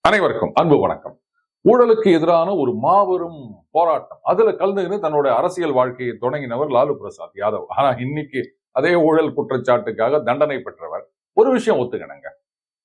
அனைவருக்கும் அன்பு வணக்கம். ஊழலுக்கு எதிரான ஒரு மாபெரும் போராட்டம். அதுல கலந்துகின்னு தன்னோட அரசியல் வாழ்க்கையை தொடங்கினவர் லாலு பிரசாத் யாதவ். ஆனா இன்னைக்கு அதே ஊழல் குற்றச்சாட்டுக்காக தண்டனை பெற்றவர் ஒரு விஷயம் ஒத்துக்கணுங்க.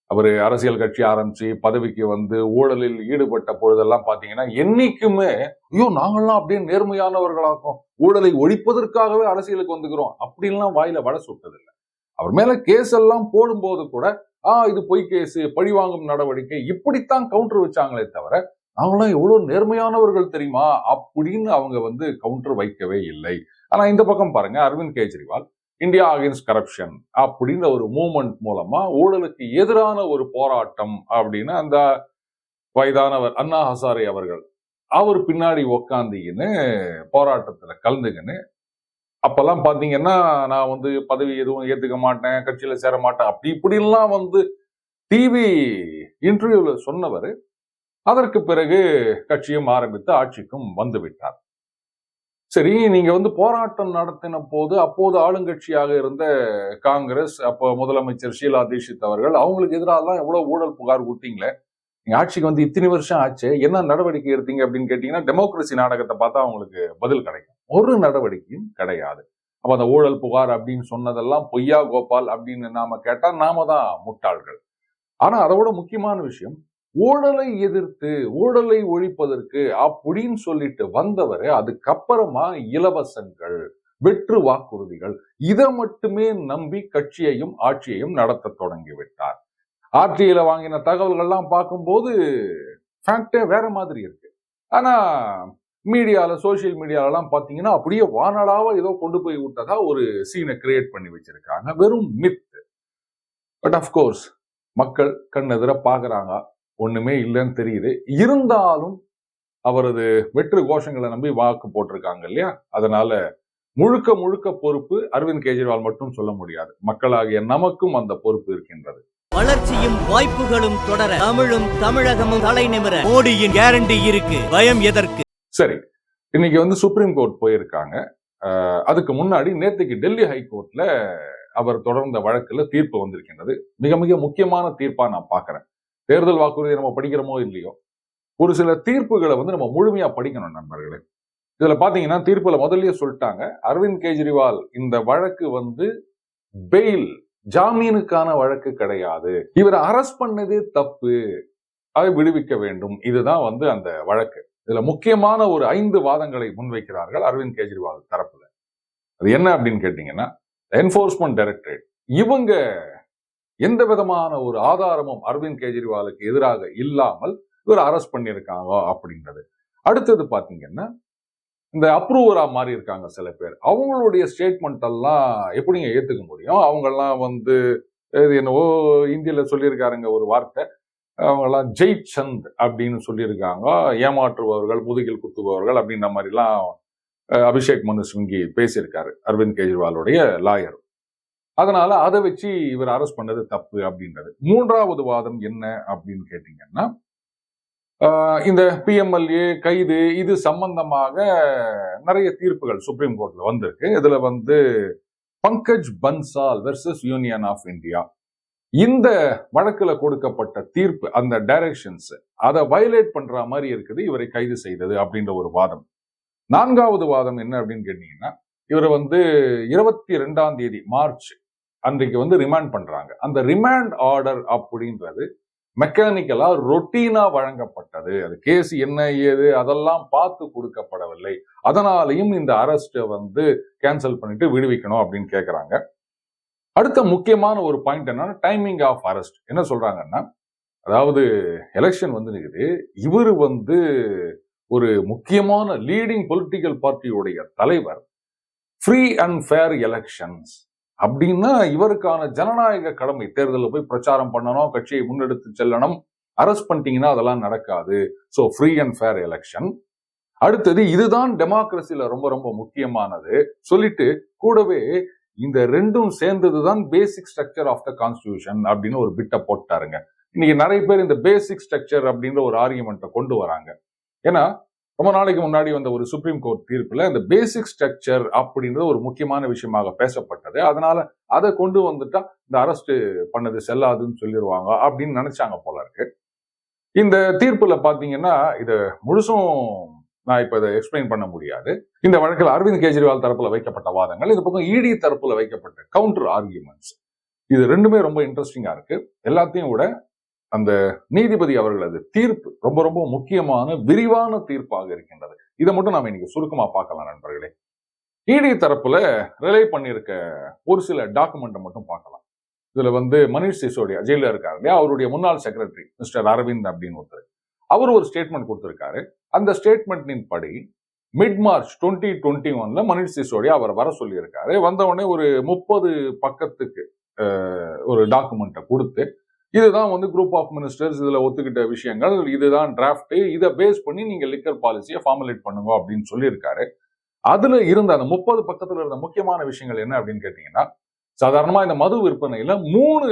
அவரு அரசியல் கட்சி ஆரம்பிச்சு பதவிக்கு வந்து ஊழலில் ஈடுபட்ட பொழுதெல்லாம் பாத்தீங்கன்னா என்னைக்குமே ஐயோ நாங்கள்லாம் அப்படியே நேர்மையானவர்களாக்கும். ஊழலை ஒழிப்பதற்காகவே அரசியலுக்கு வந்துக்கிறோம். அப்படின்லாம் வாயில வட சுட்டதில்லை. அவர் மேல கேஸ் எல்லாம் போடும்போது கூட ஆ இது பொய் கேஸ் பழிவாங்கும் நடவடிக்கை. இப்படித்தான் கவுண்டர் வச்சாங்களே தவிர நாங்களாம் எவ்வளவு நேர்மையானவர்கள் தெரியுமா? அப்படின்னு அவங்க வந்து கவுண்டர் வைக்கவே இல்லை. ஆனா இந்த பக்கம் பாருங்க Arvind Kejriwal India against corruption அப்படின்ற ஒரு மூமெண்ட் மூலமா ஊழலுக்கு எதிரான ஒரு போராட்டம் அப்படின்னு அந்த வயதானவர் அண்ணா ஹசாரே அவர்கள் அவர் பின்னாடி உக்காந்திக்கின்னு போராட்டத்துல கலந்துக்கின்னு அப்பெல்லாம் பார்த்தீங்கன்னா நான் வந்து பதவி எதுவும் ஏத்துக்க மாட்டேன் கட்சியில சேர மாட்டேன். அப்படி இப்படிலாம் வந்து டிவி இன்டர்வியூல சொன்னவர் அதற்கு பிறகு கட்சியும் ஆரம்பித்து ஆட்சிக்கும் வந்து விட்டார். சரி நீங்க வந்து போராட்டம் நடத்தின போது அப்போது ஆளுங்கட்சியாக இருந்த காங்கிரஸ் அப்போ முதலமைச்சர் ஷீலா தீட்சித் அவர்கள் அவங்களுக்கு எதிராக எவ்வளவு ஊழல் புகார் கொடுத்தீங்களே? நீங்க ஆட்சிக்கு வந்து இத்தனை வருஷம் ஆச்சு என்ன நடவடிக்கை எடுத்தீங்க அப்படின்னு கேட்டீங்கன்னா டெமோக்ரஸி நாடகத்தை பார்த்தா அவங்களுக்கு பதில் கிடைக்கும். ஒரு நடவடிக்கையும் கிடையாது. அப்போ அந்த ஊழல் புகார் அப்படின்னு சொன்னதெல்லாம் பொய்யா கோபால் அப்படின்னு நாம கேட்டா நாம தான் முட்டாள்கள். ஆனா அதோட முக்கியமான விஷயம் ஊழலை எதிர்த்து ஊழலை ஒழிப்பதற்கு அப்படின்னு சொல்லிட்டு வந்தவர் அதுக்கப்புறமா இலவசங்கள் வெற்று வாக்குறுதிகள் இதை மட்டுமே நம்பி கட்சியையும் ஆட்சியையும் நடத்த தொடங்கி விட்டார். வாங்கின தகவல்கள்லாம் பார்க்கும்போது ஃபேக்டே வேற மாதிரி இருக்கு. ஆனா மீடியால சோசியல் மீடியாலலாம் பார்த்தீங்கன்னா அப்படியே வானடாவ ஏதோ கொண்டு போய் விட்டதா ஒரு சீனை கிரியேட் பண்ணி வச்சிருக்காங்க. வெறும் மித் பட் அஃப்கோர்ஸ் மக்கள் கண்ணெதிர பார்க்குறாங்க பாக்குறாங்க. ஒண்ணுமே இல்லைன்னு தெரியுது. இருந்தாலும் அவரது வெற்று கோஷங்களை நம்பி வாக்கு போட்டிருக்காங்க இல்லையா? அதனால முழுக்க முழுக்க பொறுப்பு அரவிந்த் கெஜ்ரிவால் மட்டும் சொல்ல முடியாது. மக்களாகிய நமக்கும் அந்த பொறுப்பு இருக்கின்றது. வளர்ச்சியும் வாய்ப்புகளும் தொடர தமிழும் தமிழகமும் தலை நிமிர மோடியின் கேரண்டி இருக்கு. பயம் எதற்கு? சரி இன்னைக்கு வந்து சுப்ரீம் கோர்ட் போயிருக்காங்க. அதுக்கு முன்னாடி நேற்றுக்கு டெல்லி ஹைகோர்ட்ல அவர் தொடர்ந்த வழக்குல தீர்ப்பு வந்திருக்கின்றது. மிக மிக முக்கியமான தீர்ப்பா நான் பார்க்குறேன். தேர்தல் வாக்குறுதியை நம்ம படிக்கிறோமோ இல்லையோ? ஒரு சில தீர்ப்புகளை வந்து நம்ம முழுமையா படிக்கணும் நண்பர்களே. இதுல பாத்தீங்கன்னா தீர்ப்புல முதல்லயே சொல்லிட்டாங்க. அரவிந்த் கெஜ்ரிவால் இந்த வழக்கு வந்து பெயில் ஜாமீனுக்கான வழக்கு கிடையாது. இவரை அரஸ்ட் பண்ணதே தப்பு. அதை விடுவிக்க வேண்டும். இதுதான் வந்து அந்த வழக்கு. இதுல முக்கியமான ஒரு ஐந்து வாதங்களை முன்வைக்கிறார்கள் அரவிந்த் கெஜ்ரிவால் தரப்புல. அது என்ன அப்படின்னு கேட்டீங்கன்னா என்போர்ஸ்மெண்ட் டைரக்டரேட் இவங்க எந்த விதமான ஒரு ஆதாரமும் அரவிந்த் கெஜ்ரிவாலுக்கு எதிராக இல்லாமல் இவர் அரெஸ்ட் பண்ணியிருக்காங்க அப்படின்றது. அடுத்தது பாத்தீங்கன்னா இந்த அப்ரூவரா மாறி இருக்காங்க சில பேர். அவங்களுடைய ஸ்டேட்மெண்ட் எல்லாம் எப்படிங்க ஏத்துக்க முடியும்? அவங்கெல்லாம் வந்து இது என்னவோ இந்தியில சொல்லியிருக்காருங்க ஒரு வார்த்தை. அவங்கெல்லாம் ஜெய் சந்த் அப்படின்னு சொல்லியிருக்காங்க. ஏமாற்றுபவர்கள் முதுகில் குத்துபவர்கள் அப்படின்ற மாதிரிலாம் அபிஷேக் மனு சிங்கி பேசியிருக்காரு அரவிந்த் கெஜ்ரிவாலுடைய லாயர். அதனால அதை வச்சு இவர் அரெஸ்ட் பண்ணது தப்பு அப்படின்றது. மூன்றாவது வாதம் என்ன அப்படின்னு கேட்டீங்கன்னா இந்த பிஎம்எல்ஏ கைது இது சம்பந்தமாக நிறைய தீர்ப்புகள் சுப்ரீம் கோர்ட்ல வந்திருக்கு. இதுல வந்து Pankaj Bansal versus union of India இந்த வழக்குல கொடுக்கப்பட்ட தீர்ப்பு அந்த டைரக்ஷன்ஸ் அதை வயலேட் பண்ற மாதிரி இருக்குது இவரை கைது செய்தது அப்படின்ற ஒரு வாதம். நான்காவது வாதம் என்ன அப்படின்னு கேட்டீங்கன்னா இவரை வந்து இருபத்தி ரெண்டாம் தேதி மார்ச் அன்றைக்கு வந்து ரிமாண்ட் பண்றாங்க. அந்த ரிமாண்ட் ஆர்டர் அப்படின்றது மெக்கானிக்கலா ரொட்டீனா வழங்கப்பட்டது. அது கேஸ் என்ன ஏது அதெல்லாம் பார்த்து கொடுக்கப்படவில்லை. அதனாலையும் இந்த அரெஸ்ட்டை வந்து கேன்சல் பண்ணிட்டு விடுவிக்கணும் அப்படின்னு கேட்குறாங்க அடுத்த முக்கியமான ஒரு பாயிண்ட் என்னன்னா டைமிங் ஆஃப் அரெஸ்ட் என்ன சொல்றாங்கன்னா அதாவது எலெக்ஷன் வந்து நிக்குது. இவர் வந்து ஒரு முக்கியமான லீடிங் பொலிட்டிக்கல் பார்ட்டியுடைய தலைவர். ஃப்ரீ அண்ட் ஃபேர் எலெக்ஷன்ஸ் அப்படின்னா இவருக்கான ஜனநாயக கடமை தேர்தலில் போய் பிரச்சாரம் பண்ணணும் கட்சியை முன்னெடுத்து செல்லணும் அரெஸ்ட் பண்ணிட்டீங்கன்னா அதெல்லாம் நடக்காது. So free and fair election அடுத்தது இதுதான் டெமோக்ரஸில ரொம்ப ரொம்ப முக்கியமானது. சொல்லிட்டு கூடவே இந்த ரெண்டும் சேர்ந்தது தான் basic structure of the constitution அப்படின்னு ஒரு பிட்டை போட்டாருங்க. இன்னைக்கு நிறைய பேர் இந்த பேசிக் ஸ்ட்ரக்சர் அப்படின்ற ஒரு ஆர்குமெண்ட்டை கொண்டு வராங்க. ஏன்னா ரொம்ப நாளைக்கு முன்னாடி வந்த ஒரு சுப்ரீம் கோர்ட் தீர்ப்புல இந்த பேசிக் ஸ்ட்ரக்சர் அப்படின்றது ஒரு முக்கியமான விஷயமாக பேசப்பட்டது. அதனால அதை கொண்டு வந்துட்டா இந்த அரெஸ்ட் பண்ணது செல்லாதுன்னு சொல்லிடுவாங்க அப்படின்னு நினைச்சாங்க போல இருக்கு. இந்த தீர்ப்புல பாத்தீங்கன்னா இதை முழுசும் நான் இப்போ இதை எக்ஸ்பிளைன் பண்ண முடியாது. இந்த வழக்கில் அரவிந்த் கெஜ்ரிவால் தரப்புல வைக்கப்பட்ட வாதங்கள் இந்த பக்கம் இடி தரப்புல வைக்கப்பட்ட கவுண்டர் ஆர்கியூமெண்ட்ஸ் இது ரெண்டுமே ரொம்ப இன்ட்ரெஸ்டிங்கா இருக்கு. எல்லாத்தையும் விட அந்த நீதிபதி அவர்களது தீர்ப்பு ரொம்ப ரொம்ப முக்கியமான விரிவான தீர்ப்பாக இருக்கின்றது. இதை மட்டும் நாம இன்னைக்கு சுருக்கமா பார்க்கலாம் நண்பர்களே. இடி தரப்புல ரிலே பண்ணியிருக்க ஒரு சில டாக்குமெண்ட்டை மட்டும் பார்க்கலாம். இதுல வந்து மனிஷ் சிசோடியா ஜெயிலில் இருக்காரு இல்லையா? அவருடைய முன்னாள் செக்ரட்டரி மிஸ்டர் அரவிந்த் அப்படின்னு ஒருத்தர். அவர் ஒரு ஸ்டேட்மெண்ட் கொடுத்திருக்காரு. அந்த ஸ்டேட்மெண்ட்டின் படி மிட் மார்ச் டுவெண்ட்டி டுவெண்ட்டி ஒன்ல மனிஷ் சிசோடியா அவர் வர சொல்லியிருக்காரு. வந்தவுடனே ஒரு முப்பது பக்கத்துக்கு ஒரு டாக்குமெண்ட்டை கொடுத்து இதுதான் வந்து குரூப் ஆஃப் மினிஸ்டர்ஸ் இதில் ஒத்துக்கிட்ட விஷயங்கள் இதுதான் டிராஃப்ட் இதை பேஸ் பண்ணி நீங்கள் லிக்கர் பாலிசியை ஃபார்முலேட் பண்ணுங்க அப்படின்னு சொல்லியிருக்காரு. அதுல இருந்த அந்த முப்பது பக்கத்துல இருந்த முக்கியமான விஷயங்கள் என்ன அப்படின்னு கேட்டீங்கன்னா சாதாரணமா இந்த மது விற்பனையில மூணு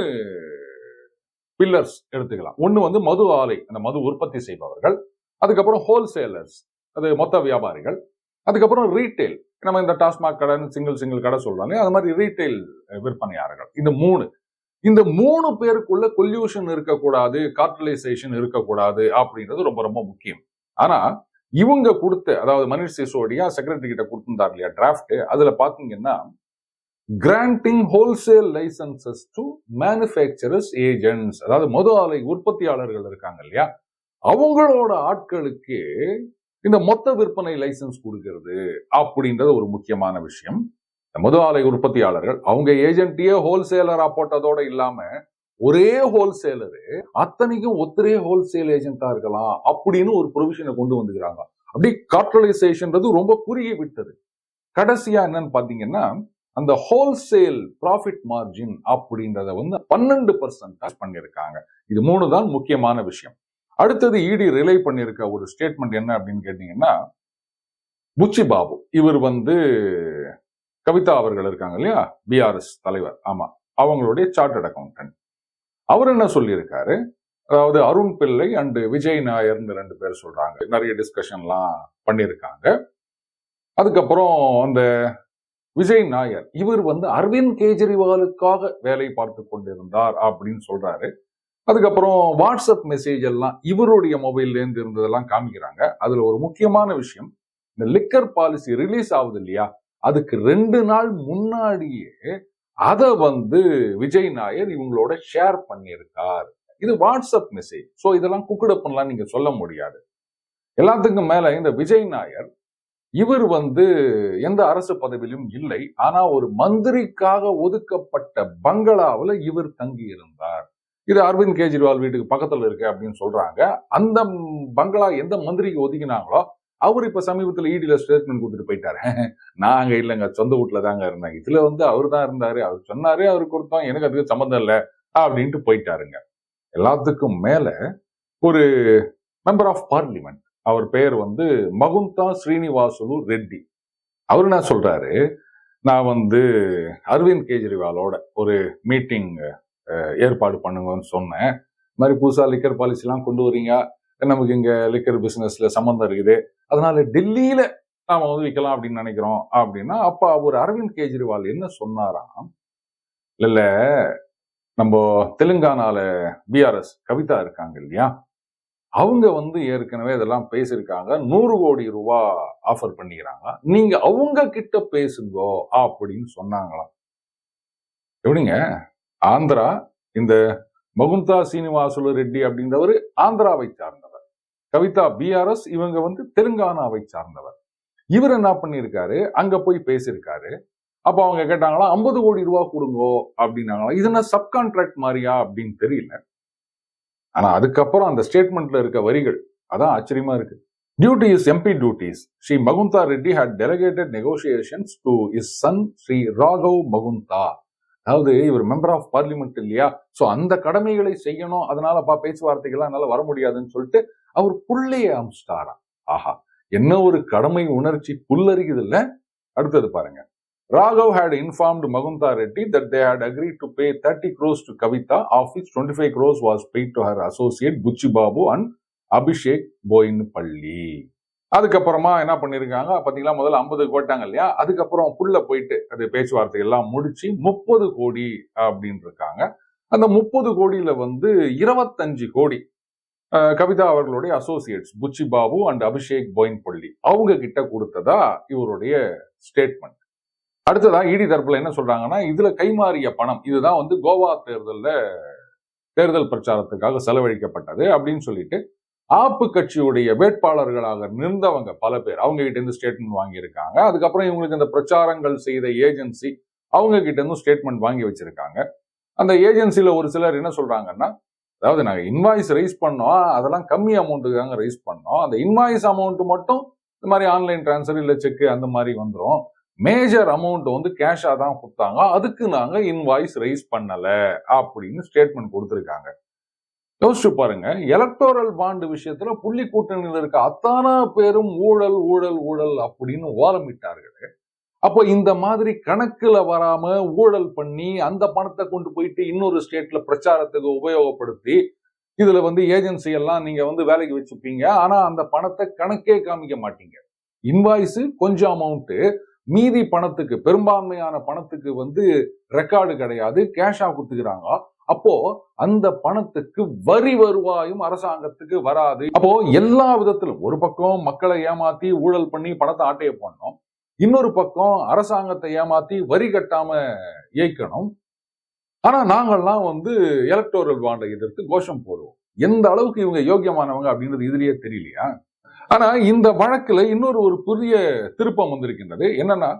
பில்லர்ஸ் எடுத்துக்கலாம். ஒன்று வந்து மது ஆலை அந்த மது உற்பத்தி செய்பவர்கள் அதுக்கப்புறம் ஹோல்சேலர்ஸ் அது மொத்த வியாபாரிகள். அதுக்கப்புறம் ரீட்டைல் நம்ம இந்த டாஸ்மாக் கடைன்னு சிங்கிள் சிங்கிள் கடை சொல்றாங்க அது மாதிரி ரீட்டைல் விற்பனையாளர்கள். இந்த மூணு. இந்த மூணு பேருக்குள்ள கொல்யூஷன் இருக்கக்கூடாது கார்டலைசேஷன் இருக்கக்கூடாது அப்படின்றது ரொம்ப ரொம்ப முக்கியம். ஆனா இவங்க கொடுத்த அதாவது மனிஷ் சிசோடியா செக்ரட்டரி கிட்ட கொடுத்திருந்தார் இல்லையா டிராஃப்ட் அதுல பாத்தீங்கன்னா granting wholesale licences to manufacturers agents அதாவது மொதல் ஆலை உற்பத்தியாளர்கள் இருக்காங்க இல்லையா? அவங்களோட ஆட்களுக்கு இந்த மொத்த விற்பனை லைசன்ஸ் கொடுக்கிறது அப்படின்றது ஒரு முக்கியமான விஷயம். மது ஆலை உற்பத்தியாளர்கள் அவங்க ஏஜென்ட்டையே ஹோல்சேலரா போட்டதோட இல்லாம ஒரே ஹோல்சேலரு அத்தனைக்கும் ஒத்தரே ஹோல்சேல் ஏஜென்ட்டா இருக்கலாம் அப்படின்னு ஒரு ப்ரொவிஷனை கொண்டு வந்துக்கிறாங்க. அப்படி கார்டலைசேஷன்றது ரொம்ப குறுகி விட்டது. கடைசியா என்னன்னு பாத்தீங்கன்னா அந்த ஹோல்சேல் ப்ராஃபிட் மார்ஜின் அப்படின்றத வந்து பன்னெண்டு பர்சன்ட் பண்ணியிருக்காங்க. இது மூணு தான் முக்கியமான விஷயம். அடுத்தது இடி ரிலே பண்ணியிருக்க ஒரு ஸ்டேட்மெண்ட் என்ன அப்படின்னு கேட்டீங்கன்னா புச்சி பாபு. இவர் வந்து கவிதா அவர்கள் இருக்காங்க இல்லையா? பிஆர்எஸ் தலைவர். ஆமா. அவங்களுடைய சார்ட்டர்ட் அக்கௌண்டன்ட் அவர் என்ன சொல்லியிருக்காரு? அதாவது அருண் பிள்ளை அண்டு விஜய் நாயர்னு ரெண்டு பேர் சொல்றாங்க. நிறைய டிஸ்கஷன்லாம் பண்ணியிருக்காங்க. அதுக்கப்புறம் அந்த விஜய் நாயர் இவர் வந்து அரவிந்த் கெஜ்ரிவாலுக்காக வேலை பார்த்து கொண்டிருந்தார் அப்படின்னு சொல்றாரு. அதுக்கப்புறம் வாட்ஸ்அப் மெசேஜ் எல்லாம் இவருடைய மொபைல்ல இருந்து இருந்ததெல்லாம் காமிக்கிறாங்க. அதுல ஒரு முக்கியமான விஷயம் இந்த லிக்கர் பாலிசி ரிலீஸ் ஆகுது இல்லையா? அதுக்கு ரெண்டு நாள் முன்னாடியே அதை வந்து விஜய் நாயர் இவங்களோட ஷேர் பண்ணியிருக்கார். இது வாட்ஸ்அப் மெசேஜ் ஸோ இதெல்லாம் குக்குடப்பன்லாம் நீங்க சொல்ல முடியாது. எல்லாத்துக்கும் மேல இந்த விஜய் நாயர் இவர் வந்து எந்த அரசு பதவியிலும் இல்லை. ஆனா ஒரு மந்திரிக்காக ஒதுக்கப்பட்ட பங்களாவில் இவர் தங்கி இருந்தார் இது அரவிந்த் கெஜ்ரிவால் வீட்டுக்கு பக்கத்துல இருக்கு அப்படின்னு சொல்றாங்க. அந்த பங்களா எந்த மந்திரிக்கு ஒதுக்கினாங்களோ அவர் இப்ப சமீபத்தில் இடியில ஸ்டேட்மெண்ட் கொடுத்துட்டு போயிட்டாரு. நான் அங்க இல்லைங்க சொந்த வீட்டுல தாங்க இருந்தேன். இதுல வந்து அவர் தான் இருந்தாரு. அவர் சொன்னாரு அவருக்கு கொடுத்தோம் எனக்கு அதுக்கு சம்மந்தம் இல்லை அப்படின்ட்டு போயிட்டாருங்க. எல்லாத்துக்கும் மேல ஒரு மெம்பர் ஆஃப் பார்லிமெண்ட் அவர் பெயர் வந்து மகுந்தா ஸ்ரீனிவாசுலு ரெட்டி. அவர் என்ன சொல்றாரு? நான் வந்து அரவிந்த் கெஜ்ரிவாலோட ஒரு மீட்டிங் ஏற்பாடு பண்ணுங்கன்னு சொன்னேன். இது மாதிரி புதுசா லிக்கர் பாலிசிலாம் கொண்டு வரீங்க நமக்கு இங்க லிக்கர் பிசினஸ்ல சம்மந்தம் இருக்குது. அதனால டெல்லியில் நாம வந்து விற்கலாம் அப்படின்னு நினைக்கிறோம். அப்படின்னா அப்போ அவர் அரவிந்த் கெஜ்ரிவால் என்ன சொன்னாராம் இல்ல இல்ல நம்ம தெலுங்கானாவில் பிஆர்எஸ் கவிதா இருக்காங்க இல்லையா? அவங்க வந்து ஏற்கனவே இதெல்லாம் பேசியிருக்காங்க. நூறு கோடி ரூபா ஆஃபர் பண்ணிக்கிறாங்க. நீங்க அவங்க கிட்ட பேசுங்கோ அப்படின்னு சொன்னாங்களாம். எப்படிங்க? ஆந்திரா இந்த மகுந்தா சீனிவாசுல ரெட்டி அப்படின்றவர் ஆந்திராவை சார்ந்தவர். கவிதா பிஆர்எஸ் இவங்க வந்து தெலுங்கானாவை சார்ந்தவர். இவர் என்ன பண்ணியிருக்காரு? அங்க போய் பேசியிருக்காரு. அப்ப அவங்க கேட்டாங்களா ஐம்பது கோடி ரூபா கொடுங்கோ அப்படின்னாங்களா இது என்ன சப்கான்ட்ராக்ட் மாதிரியா அப்படின்னு தெரியல. ஆனா அதுக்கப்புறம் அந்த ஸ்டேட்மெண்ட்ல இருக்க வரிகள் அதான் ஆச்சரியமா இருக்கு. Duties MP duties Shri Magunta Reddy had delegated negotiations to his son Shri Raghav Magunta அதாவது இவர் மெம்பர் ஆஃப் பார்லிமெண்ட் இல்லையா? சோ அந்த கடமைகளை செய்யணும். அதனால பா பேச்சுவார்த்தைகள்லாம் என்னால் வர முடியாதுன்னு சொல்லிட்டு அவர் புள்ளையை அமிச்சிட்டாராம். ஆஹா. என்ன ஒரு கடமை உணர்ச்சி புல்லறிக்குது இல்ல அடுத்தது பாருங்க. Raghav had informed Magunta Reddy that they had agreed to pay thirty crores to Kavitha. Of these twenty five crores was paid to her associate Kuchi Babu and Abhishek போயின் பள்ளி அதுக்கப்புறமா என்ன பண்ணியிருக்காங்க பார்த்தீங்களா முதல்ல ஐம்பது போட்டாங்க இல்லையா? அதுக்கப்புறம் புள்ள போயிட்டு அது பேச்சுவார்த்தை எல்லாம் முடிச்சு முப்பது கோடி அப்படின்னு இருக்காங்க அந்த முப்பது கோடியில வந்து இருபத்தஞ்சு கோடி அஹ், கவிதா அவர்களுடைய அசோசியேட்ஸ் புச்சி பாபு அண்ட் அபிஷேக் பொயின்பள்ளி அவங்க கிட்ட கொடுத்ததா இவருடைய ஸ்டேட்மெண்ட் அடுத்ததா இடி தரப்புல என்ன சொல்றாங்கன்னா இதுல கைமாறிய பணம் இதுதான் வந்து கோவா தேர்தலில் தேர்தல் பிரச்சாரத்துக்காக செலவழிக்கப்பட்டது அப்படின்னு சொல்லிட்டு ஆப்பு கட்சியுடைய வேட்பாளர்களாக நின்றவங்க பல பேர். அவங்க கிட்ட இருந்து ஸ்டேட்மெண்ட் வாங்கியிருக்காங்க. அதுக்கப்புறம் இவங்களுக்கு இந்த பிரச்சாரங்கள் செய்த ஏஜென்சி அவங்க கிட்ட இருந்து ஸ்டேட்மெண்ட் வாங்கி வச்சிருக்காங்க. அந்த ஏஜென்சியில ஒரு சிலர் என்ன சொல்றாங்கன்னா அதாவது நாங்கள் இன்வாய்ஸ் ரைஸ் பண்ணோம். அதெல்லாம் கம்மி அமௌண்ட்டுக்காக ரைஸ் பண்ணோம். அந்த இன்வாய்ஸ் அமௌண்ட் மட்டும் இந்த மாதிரி ஆன்லைன் டிரான்ஸ்ஃபர் இல்லை செக் அந்த மாதிரி வந்துடும் மேஜர் அமௌண்ட் வந்து கேஷாக தான் கொடுத்தாங்க. அதுக்கு நாங்கள் இன்வாய்ஸ் ரைஸ் பண்ணலை அப்படின்னு ஸ்டேட்மெண்ட் கொடுத்துருக்காங்க. யோசிச்சு பாருங்க எலக்டோரல் பாண்டு விஷயத்துல புள்ளி கூட்டணியில் இருக்க அத்தானா பேரும் ஊழல் ஊழல் ஊழல் அப்படின்னு ஓலமிட்டார்கள் அப்போ இந்த மாதிரி கணக்குல வராம ஊழல் பண்ணி அந்த பணத்தை கொண்டு போயிட்டு இன்னொரு ஸ்டேட்ல பிரச்சாரத்துக்கு உபயோகப்படுத்தி இதுல வந்து ஏஜென்சி எல்லாம் நீங்க வந்து வேலைக்கு வச்சுப்பீங்க. ஆனா அந்த பணத்தை கணக்கே காமிக்க மாட்டீங்க. இன்வாய்ஸு கொஞ்சம் அமௌண்ட் மீதி பணத்துக்கு பெரும்பான்மையான பணத்துக்கு வந்து ரெக்கார்டு கிடையாது கேஷா கொடுத்துக்கிறாங்க. அப்போ அந்த பணத்துக்கு வரி வருவாயும் அரசாங்கத்துக்கு வராது. அப்போ எல்லா விதத்திலும் ஒரு பக்கம் மக்களை ஏமாத்தி ஊழல் பண்ணி பணத்தை ஆட்டைய பண்ணோம் இன்னொரு பக்கம் அரசாங்கத்தை ஏமாத்தி வரி கட்டாம இயக்கணும். ஆனா நாங்கள்லாம் வந்து எலக்டோரல் பாண்டை எதிர்த்து கோஷம் போடுவோம். எந்த அளவுக்கு இவங்க யோக்கியமானவங்க அப்படின்றது இதுலயே தெரியலையா? ஆனா இந்த வழக்குல இன்னொரு ஒரு புதிய திருப்பம் வந்திருக்கின்றது. என்னன்னா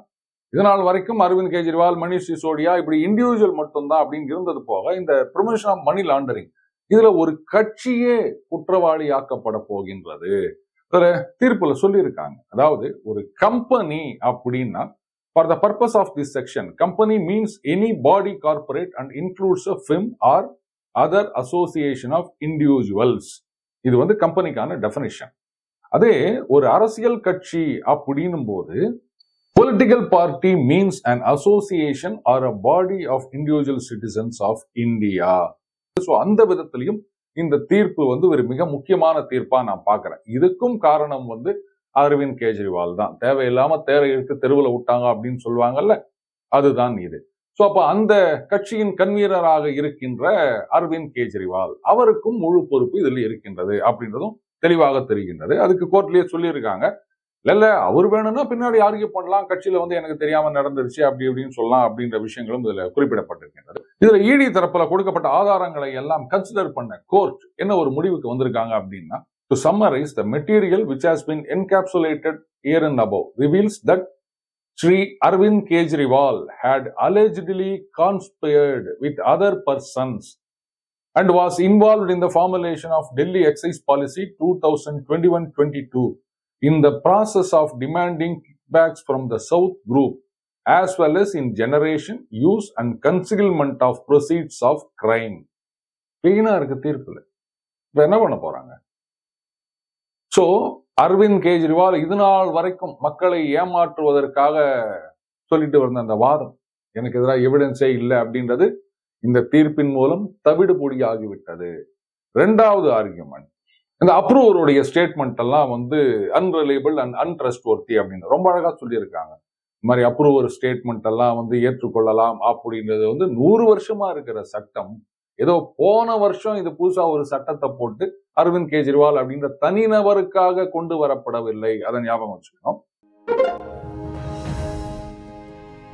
இதனால் வரைக்கும் அரவிந்த் கெஜ்ரிவால் மணிஷ் சிசோடியா இப்படி இண்டிவிஜுவல் மட்டும்தான் அப்படின்னு இருந்தது போக இந்த ப்ரொமோஷன் ஆஃப் மணி லாண்டரிங் இதுல ஒரு கட்சியே குற்றவாளியாக்கப்பட போகின்றது. தீர்ப்புல சொல்லியிருக்காங்க. அதாவது ஒரு கம்பெனி அப்படின்னா for the purpose of this section company means any body corporate and includes a firm or other association of individuals இது வந்து கம்பெனிக்கான டெஃபனிஷன் அதே ஒரு அரசியல் கட்சி அப்படின்னும் போது political party means and association or a body of individual citizens of India so அந்த விதத்திலையும் இந்த தீர்ப்பு வந்து ஒரு மிக முக்கியமான தீர்ப்பா நான் பார்க்குறேன். இதுக்கும் காரணம் வந்து அரவிந்த் கெஜ்ரிவால் தான். தேவையில்லாம தேரை எடுத்து தெருவில் விட்டாங்க அப்படின்னு சொல்லுவாங்கல்ல அதுதான் இது. ஸோ அப்போ அந்த கட்சியின் கன்வீனராக இருக்கின்ற அரவிந்த் கெஜ்ரிவால் அவருக்கும் முழு பொறுப்பு இதில் இருக்கின்றது அப்படின்றதும் தெளிவாக தெரிகின்றது. அதுக்கு கோர்ட்லயே சொல்லியிருக்காங்க. இல்ல இல்ல அவர் வேணும்னா பின்னாடி ஆர்கியூ பண்ணலாம் கட்சியில வந்து எனக்கு தெரியாம நடந்துருச்சு அப்படி இப்படின்னு சொல்லலாம் அப்படின்ற விஷயங்களும் இதுல குறிப்பிடப்பட்டிருக்கின்றது. இதுல இடி தரப்புல கொடுக்கப்பட்ட ஆதாரங்களை எல்லாம் கன்சிடர் பண்ண கோர்ட் என்ன ஒரு முடிவுக்கு வந்திருக்காங்க அப்படின்னா to summarise the material which has been encapsulated here and above reveals that Shri Arvind Kejriwal had allegedly conspired with other persons and was involved in the formulation of Delhi Excise Policy 2021-22 in the process of demanding kickbacks from the South Group as well as in generation, use and concealment of proceeds of crime. கிளீனா இருக்கு தீர்ப்புல இப்ப என்ன பண்ண போறாங்க so Aravind Kejriwal இது நாள் வரைக்கும் மக்களை ஏமாற்றுவதற்காக சொல்லிட்டு வந்த அந்த வாதம் எனக்கு எதிராக எவிடன்ஸே இல்லை அப்படின்றது இந்த தீர்ப்பின் மூலம் தவிடு பொடியாகிவிட்டது ரெண்டாவது ஆர்கியூமெண்ட் இந்த அப்ரூவருடைய ஸ்டேட்மெண்ட் எல்லாம் வந்து அன்ரிலேபிள் அண்ட் அன்ட்ரஸ்ட் ஒர்த்தி அப்படின்னு ரொம்ப அழகா சொல்லியிருக்காங்க. இந்த மாதிரி அப்ரூவர் ஸ்டேட்மெண்ட் எல்லாம் வந்து ஏற்றுக்கொள்ளலாம் அப்படின்றது வந்து நூறு வருஷமா இருக்கிற சட்டம். ஏதோ போன வருஷம் இது புதுசா ஒரு சட்டத்தை போட்டு அரவிந்த் கெஜ்ரிவால் அப்படின்ற தனிநபருக்காக கொண்டு வரப்படவில்லை. அதை ஞாபகம் வச்சுக்கணும்.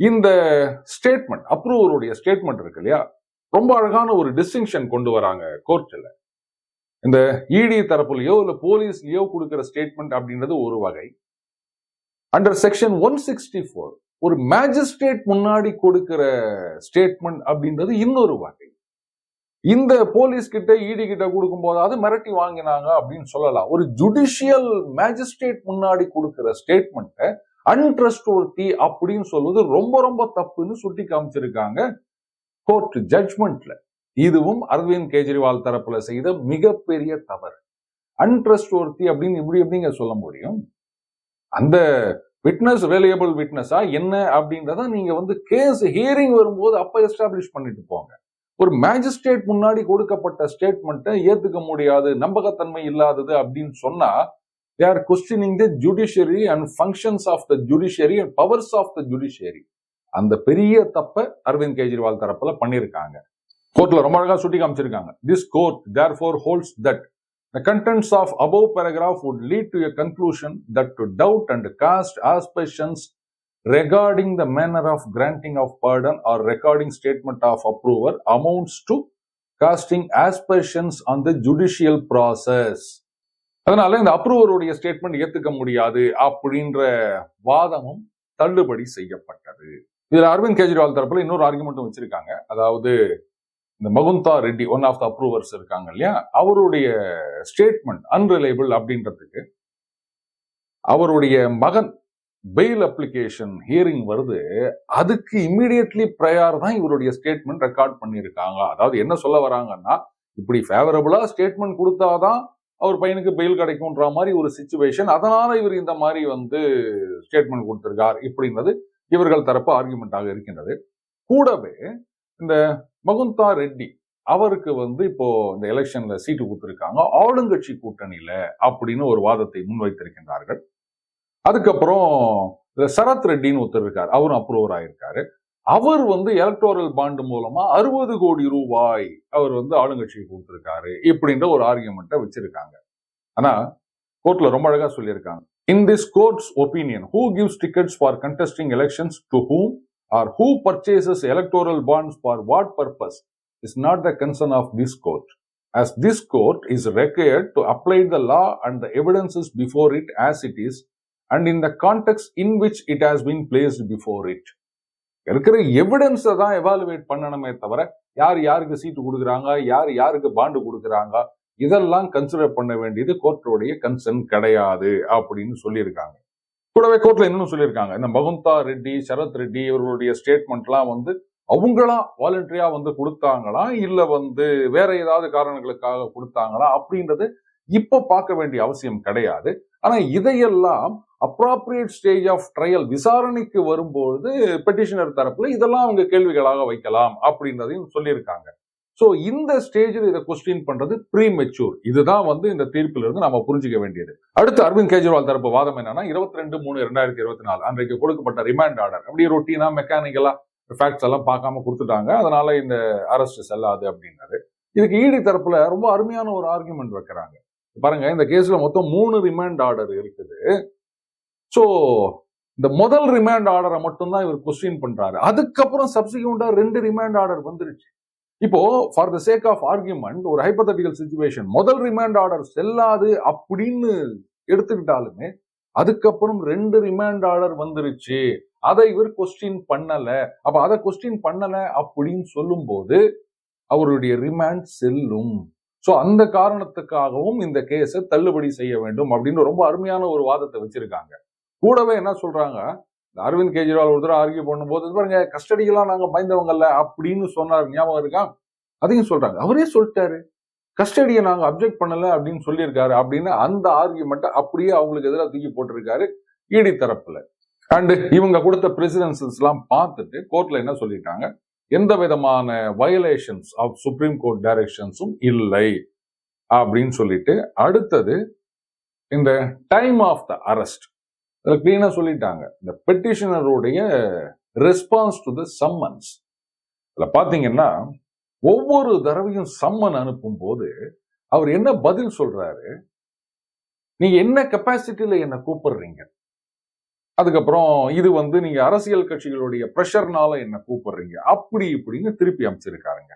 இந்த ஸ்டேட்மெண்ட் அப்ரூவருடைய ஸ்டேட்மெண்ட் இருக்கு இல்லையா? ரொம்ப அழகான ஒரு டிஸ்டிங்ஷன் கொண்டு வராங்க கோர்ட்ல இந்த இடி தரப்புலயோ இல்ல போலீஸ்லயோ கொடுக்கிற ஸ்டேட்மெண்ட் அப்படின்றது ஒரு வகை. Under section one sixty four ஒரு மேஜிஸ்ட்ரேட் முன்னாடி கொடுக்கிற ஸ்டேட்மெண்ட் அப்படின்றது இன்னொரு வகை. இந்த போலீஸ் கிட்ட இடி கிட்ட கொடுக்கும் போதாவது மிரட்டி வாங்கினாங்க அப்படின்னு சொல்லலாம். ஒரு ஜுடிஷியல் மேஜிஸ்ட்ரேட் முன்னாடி கொடுக்கிற ஸ்டேட்மெண்ட்டை அன்ட்ரஸ்ட்வர்த்தி அப்படின்னு சொல்வது ரொம்ப ரொம்ப தப்புன்னு சுட்டி காமிச்சிருக்காங்க கோர்ட் ஜட்ஜ்மெண்ட்ல இதுவும் அரவிந்த் கெஜ்ரிவால் தரப்புல செய்த மிகப்பெரிய தவறு. அன்ட்ரஸ்ட்வர்த்தி அப்படின்னு இப்படி எப்படிங்க சொல்ல முடியும்? அந்த விட்னஸ் வேலியபிள் விட்னஸா என்ன அப்படின்றத நீங்க வந்து கேஸ் ஹியரிங் வரும்போது அப்ப எஸ்டாப்ளிஷ் பண்ணிட்டு போங்க. ஒரு மேஜிஸ்ட்ரேட் முன்னாடி கொடுக்கப்பட்ட ஸ்டேட்மெண்ட்டை ஏத்துக்க முடியாது நம்பகத்தன்மை இல்லாதது அப்படின்னு சொன்னா they are questioning the judiciary and functions of the judiciary and powers of the judiciary அந்த பெரிய தப்ப அரவிந்த் கெஜ்ரிவால் தரப்புல பண்ணியிருக்காங்க கோர்ட்ல ரொம்ப அழகா சுட்டி காமிச்சிருக்காங்க this court therefore holds that The contents of above paragraph would lead to a conclusion that to doubt and cast aspersions regarding the manner of granting of pardon or recording statement of approval amounts to casting aspersions on the judicial process. அதனால இந்த அப்ரூவருடைய statement ஏத்துக்க முடியாது அப்படின்ற வாதமும் தள்ளுபடி செய்யப்பட்டது. இதுல அரவிந்த் கெஜ்ரிவால் தரப்புல இன்னொரு ஆர்குமெண்ட்டும் வச்சிருக்காங்க. அதாவது இந்த Magunta Reddy one of the approvers இருக்காங்க இல்லையா? அவருடைய ஸ்டேட்மெண்ட் அன்ரிலேபிள் அப்படின்றதுக்கு அவருடைய மகன் பெயில் அப்ளிகேஷன் ஹியரிங் வருது. அதுக்கு இம்மிடியட்லி ப்ரையார் தான் இவருடைய ஸ்டேட்மெண்ட் ரெக்கார்ட் பண்ணியிருக்காங்க. அதாவது என்ன சொல்ல வராங்கன்னா இப்படி ஃபேவரபுளா ஸ்டேட்மெண்ட் கொடுத்தாதான் அவர் பையனுக்கு பெயில் கிடைக்கும்ன்ற மாதிரி ஒரு சுச்சுவேஷன் அதனால இவர் இந்த மாதிரி வந்து ஸ்டேட்மெண்ட் கொடுத்திருக்கார் இப்படின்றது இவர்கள் தரப்பு ஆர்குமெண்டாக இருக்கின்றது. கூடவே இந்த மகுந்தா ரெட்டி அவருக்கு வந்து இப்போ இந்த எலெக்ஷன்ல சீட்டு கொடுத்துருக்காங்க. ஆளுங்கட்சி கூட்டணியில அப்படின்னு ஒரு வாதத்தை முன்வைத்திருக்கின்றார்கள். அதுக்கப்புறம் சரத் ரெட்டின்னு ஒருத்தர் இருக்கார். அவரும் அப்ரூவர் ஆயிருக்காரு. அவர் வந்து எலக்டோரல் பாண்டு மூலமா அறுபது கோடி ரூபாய் அவர் வந்து ஆளுங்கட்சிக்கு கொடுத்திருக்காரு இப்படின்ற ஒரு ஆர்கியூமெண்ட்டை வச்சிருக்காங்க. ஆனா கோர்ட்ல ரொம்ப அழகா சொல்லியிருக்காங்க. In this court's opinion who gives tickets for contesting elections to whom or who purchases electoral bonds for what purpose is not the concern of this court as this court is required to apply the law and the evidences before it as it is and in the context in which it has been placed before it. இருக்கிற எவிடன்ஸை தான் evaluate பண்ணணுமே தவிர யார் யாருக்கு சீட்டு கொடுக்குறாங்க யார் யாருக்கு bond கொடுக்குறாங்க இதெல்லாம் கன்சிடர் பண்ண வேண்டியது கோர்ட்டோடைய கன்சர்ன் கிடையாது அப்படின்னு சொல்லியிருக்காங்க. கூடவே கோர்ட்ல இன்னும் சொல்லியிருக்காங்க. இந்த மகுந்தா ரெட்டி சரத் ரெட்டி இவர்களுடைய ஸ்டேட்மெண்ட்லாம் வந்து அவங்களா வாலண்டரியா வந்து கொடுத்தாங்களா இல்ல வந்து வேற ஏதாவது காரணங்களுக்காக கொடுத்தாங்களா அப்படின்றது இப்ப பார்க்க வேண்டிய அவசியம் கிடையாது. ஆனா இதையெல்லாம் அப்ராப்ரியேட் ஸ்டேஜ் ஆஃப் ட்ரையல் விசாரணைக்கு வரும்பொழுது பெட்டிஷனர் தரப்புல இதெல்லாம் அவங்க கேள்விகளாக வைக்கலாம் அப்படின்றதையும் சொல்லியிருக்காங்க. ஸோ இந்த ஸ்டேஜில் இதை கொஸ்டின் பண்றது ப்ரீ மெச்சூர் இதுதான் வந்து இந்த தீர்ப்பிலிருந்து நம்ம புரிஞ்சுக்க வேண்டியது. அடுத்து அரவிந்த் கெஜ்ரிவால் தரப்பு வாதம் என்னன்னா இருபத்தி ரெண்டு மூணு ரெண்டாயிரத்தி இருபத்தி நாலு அன்றைக்கு கொடுக்கப்பட்ட ரிமாண்ட் ஆர்டர் அப்படியே ரொட்டீனா மெக்கானிக்கலா ஃபேக்ட்ஸ் எல்லாம் பார்க்காம கொடுத்துட்டாங்க. அதனால இந்த அரெஸ்ட் செல்லாது அப்படின்னாரு. இதுக்கு ஈடி தரப்புல ரொம்ப அருமையான ஒரு ஆர்குமெண்ட் வைக்கிறாங்க. பாருங்க இந்த கேஸ்ல மொத்தம் மூணு ரிமாண்ட் ஆர்டர் இருக்குது. ஸோ இந்த முதல் ரிமாண்ட் ஆர்டரை மட்டும்தான் இவர் கொஸ்டின் பண்றாரு. அதுக்கப்புறம் சப்சிக்வெண்டா ரெண்டு ரிமாண்ட் ஆர்டர் வந்துருச்சு. இப்போ for the sake of argument ஒரு ஹைப்பத்தட்டிக்கல் சுச்சுவேஷன் முதல் ரிமாண்ட் ஆர்டர் செல்லாது அப்படின்னு எடுத்துக்கிட்டாலுமே அதுக்கப்புறம் ரெண்டு ரிமாண்ட் ஆர்டர் வந்துருச்சு. அதை இவர் கொஸ்டின் பண்ணல. அப்ப அதை கொஸ்டின் பண்ணல அப்படின்னு சொல்லும்போது அவருடைய ரிமாண்ட் செல்லும். ஸோ அந்த காரணத்துக்காகவும் இந்த கேஸை தள்ளுபடி செய்ய வேண்டும் அப்படின்னு ரொம்ப அருமையான ஒரு வாதத்தை வச்சிருக்காங்க. கூடவே என்ன சொல்றாங்க? இந்த அரவிந்த் கெஜ்ரிவால் ஒரு தடவை ஆர்கியூ பண்ணும்போது "இது பாருங்க கஸ்டடிக்கெல்லாம் நாங்க பயந்தவங்கல்ல அப்படின்னு சொன்னார். ஞாபகம் இருக்கா? அதையும் சொல்றாங்க அவரே சொல்லிட்டாரு. கஸ்டடியை நாங்க அப்ஜெக்ட் பண்ணல அப்படின்னு சொல்லியிருக்காரு அப்படின்னு அந்த ஆர்கியூமெண்ட்டை அப்படியே அவங்களுக்கு எதிராக தூக்கி போட்டிருக்காரு ஈடி தரப்புல. அண்ட் இவங்க கொடுத்த பிரசிடென்சஸ் எல்லாம் பார்த்துட்டு கோர்ட்ல என்ன சொல்லிட்டாங்க எந்த விதமான வயலேஷன்ஸ் ஆஃப் சுப்ரீம் கோர்ட் டைரக்ஷன்ஸும் இல்லை அப்படின்னு சொல்லிட்டு அடுத்தது இந்த டைம் ஆஃப் த அரெஸ்ட் அதில் கிளீனாக சொல்லிட்டாங்க. இந்த பெட்டிஷனருடைய ரெஸ்பான்ஸ் டு த சம்மன்ஸ் இதில் பார்த்தீங்கன்னா ஒவ்வொரு தடவையும் சம்மன் அனுப்பும் போது அவர் என்ன பதில் சொல்றாரு? நீங்க என்ன கெப்பாசிட்டியில என்ன கூப்பிடுறீங்க? அதுக்கப்புறம் இது வந்து நீங்க அரசியல் கட்சிகளுடைய ப்ரெஷர்னால என்ன கூப்பிடுறீங்க? அப்படி இப்படின்னு திருப்பி அமைச்சிருக்காருங்க.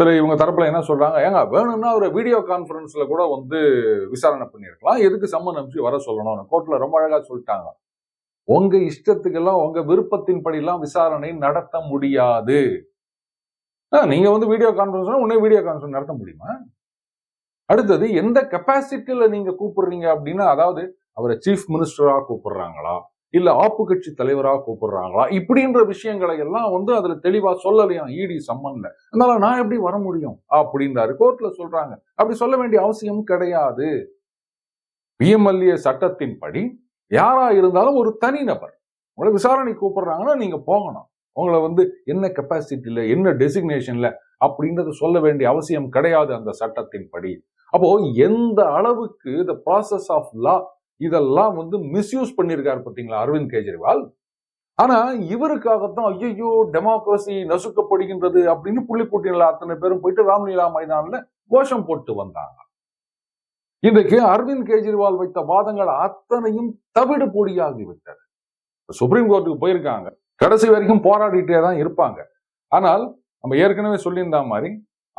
இதில் இவங்க தரப்புல என்ன சொல்றாங்க? ஏங்க வேணும்னா ஒரு வீடியோ கான்ஃபரன்ஸ்ல கூட வந்து விசாரணை பண்ணியிருக்கலாம் எதுக்கு சம்மன் அனுப்பிச்சு வர சொல்லணும் கோர்ட்ல ரொம்ப அழகா சொல்லிட்டாங்க. உங்க இஷ்டத்துக்கெல்லாம் உங்க விருப்பத்தின்படிலாம் விசாரணை நடத்த முடியாது. நீங்கள் நீங்க வந்து வீடியோ கான்பரன்ஸ் உன்னே வீடியோ கான்ஃபரன்ஸ் நடத்த முடியுமா? அடுத்தது எந்த கெப்பாசிட்டியில் நீங்க கூப்பிடுறீங்க அப்படின்னா அதாவது அவரை சீஃப் மினிஸ்டரா கூப்பிடுறாங்களா? இல்ல ஆப்பு கட்சி தலைவரா கூப்பிடுறாங்களா? இப்படின்ற விஷயங்களை எல்லாம் வந்து அதுல தெளிவா சொல்லலையா இடி சம்மன்ல. அதனால நான் எப்படி வர முடியும்? அப்படின்றாரு. கோர்ட்ல சொல்றாங்க. அப்படி சொல்ல வேண்டிய அவசியம் கிடையாது. பிஎம்எல்ஏ சட்டத்தின்படி யாரா இருந்தாலும் ஒரு தனிநபர் உங்களை விசாரணை கூப்பிடுறாங்கன்னா நீங்க போகணும். உங்களை வந்து என்ன கெப்பாசிட்டியில என்ன டெசிக்னேஷன்ல அப்படின்றத சொல்ல வேண்டிய அவசியம் கிடையாது அந்த சட்டத்தின்படி. அப்போ எந்த அளவுக்கு த ப்ராசஸ் ஆஃப் லா இதெல்லாம் வந்து மிஸ்யூஸ் பண்ணியிருக்காரு பார்த்தீங்களா? அரவிந்த் கெஜ்ரிவால். ஆனா இவருக்காகத்தான் ஐயோ டெமோக்ரஸி நசுக்கப்படுகின்றது அப்படின்னு புள்ளி பூட்டினில் அத்தனை பேரும் போயிட்டு ராம்லீலா மைதானில் கோஷம் போட்டு வந்தாங்க. இன்றைக்கு அரவிந்த் கெஜ்ரிவால் வைத்த வாதங்கள் அத்தனையும் தவிடு பொடியாகிவிட்டது சுப்ரீம் கோர்ட்டுக்கு போயிருக்காங்க. கடைசி வரைக்கும் போராடிட்டே தான் இருப்பாங்க. ஆனால் நம்ம ஏற்கனவே சொல்லியிருந்த மாதிரி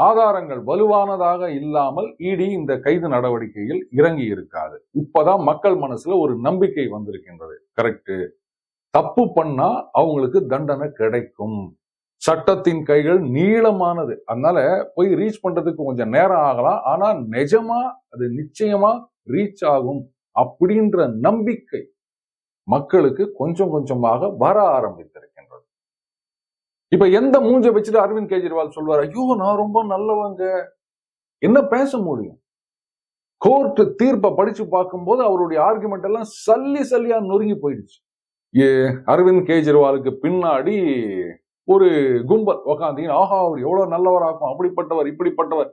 ஆதாரங்கள் வலுவானதாக இல்லாமல் இடி இந்த கைது நடவடிக்கையில் இறங்கி இருக்காது. இப்பதான் மக்கள் மனசுல ஒரு நம்பிக்கை வந்திருக்கின்றது. கரெக்ட் தப்பு பண்ணா அவங்களுக்கு தண்டனை கிடைக்கும். சட்டத்தின் கைகள் நீளமானது. அதனால போய் ரீச் பண்றதுக்கு கொஞ்சம் நேரம் ஆகலாம். ஆனா நிஜமா அது நிச்சயமா ரீச் ஆகும் அப்படின்ற நம்பிக்கை மக்களுக்கு கொஞ்சம் கொஞ்சமாக வர ஆரம்பித்திருக்கின்றது. இப்ப எந்த மூஞ்ச வச்சுட்டு அரவிந்த் கெஜ்ரிவால் சொல்வார் ஐயோ நான் ரொம்ப நல்லவங்க. என்ன பேச முடியும்? கோர்ட் தீர்ப்பை படிச்சு பார்க்கும்போது அவருடைய ஆர்குமெண்ட் எல்லாம் சல்லி சல்லியா நொறுங்கி போயிடுச்சு. ஏ அரவிந்த் கெஜ்ரிவாலுக்கு பின்னாடி ஒரு கும்பல் உக்காந்து ஆஹா அவர் எவ்வளவு நல்லவராகும் அப்படிப்பட்டவர் இப்படிப்பட்டவர்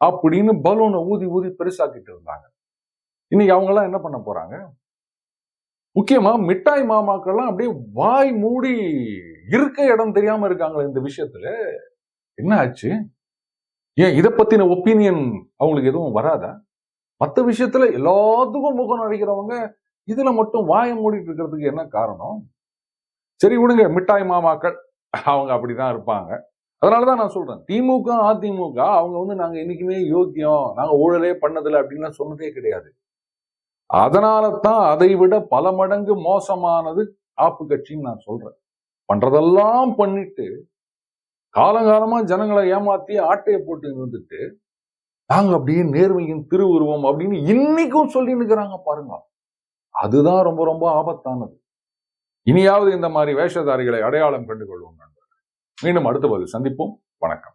அப்படின்னு பலூனை ஊதி ஊதி பெருசாக்கிட்டு இருந்தாங்க. இன்னைக்கு அவங்க எல்லாம் என்ன பண்ண போறாங்க? முக்கியமா மிட்டாய் மாமாக்கள்லாம் அப்படியே வாய் மூடி இருக்க இடம் தெரியாம இருக்காங்களே இந்த விஷயத்துல. என்ன ஆச்சு? ஏன் இதை பத்தின ஒப்பீனியன் அவங்களுக்கு எதுவும் வராதா? மற்ற விஷயத்துல எல்லாத்துக்கும் முகம் நடிக்கிறவங்க இதுல மட்டும் வாயை மூடிட்டு இருக்கிறதுக்கு என்ன காரணம்? சரி விடுங்க மிட்டாய் மாமாக்கள் அவங்க அப்படிதான் இருப்பாங்க. அதனாலதான் நான் சொல்றேன் திமுக அதிமுக அவங்க வந்து நாங்க என்றைக்குமே யோக்கியம் நாங்க ஊழலே பண்ணதில்லை அப்படின்னு சொன்னதே கிடையாது. அதனால தான் அதை விட பல மடங்கு மோசமானது ஆப்பு கட்சின்னு நான் சொல்றேன். பண்றதெல்லாம் பண்ணிட்டு காலங்காலமா ஜனங்களை ஏமாத்தி ஆட்டையை போட்டு வந்துட்டு நாங்க அப்படியே நேர்மையின் திருவுருவம் அப்படின்னு இன்னைக்கும் சொல்லி நிற்கிறாங்க பாருங்க. அதுதான் ரொம்ப ரொம்ப ஆபத்தானது. இனியாவது இந்த மாதிரி வேஷதாரிகளை அடையாளம் கண்டு கொள்வோம் மீண்டும் அடுத்த பதில் சந்திப்போம். வணக்கம்.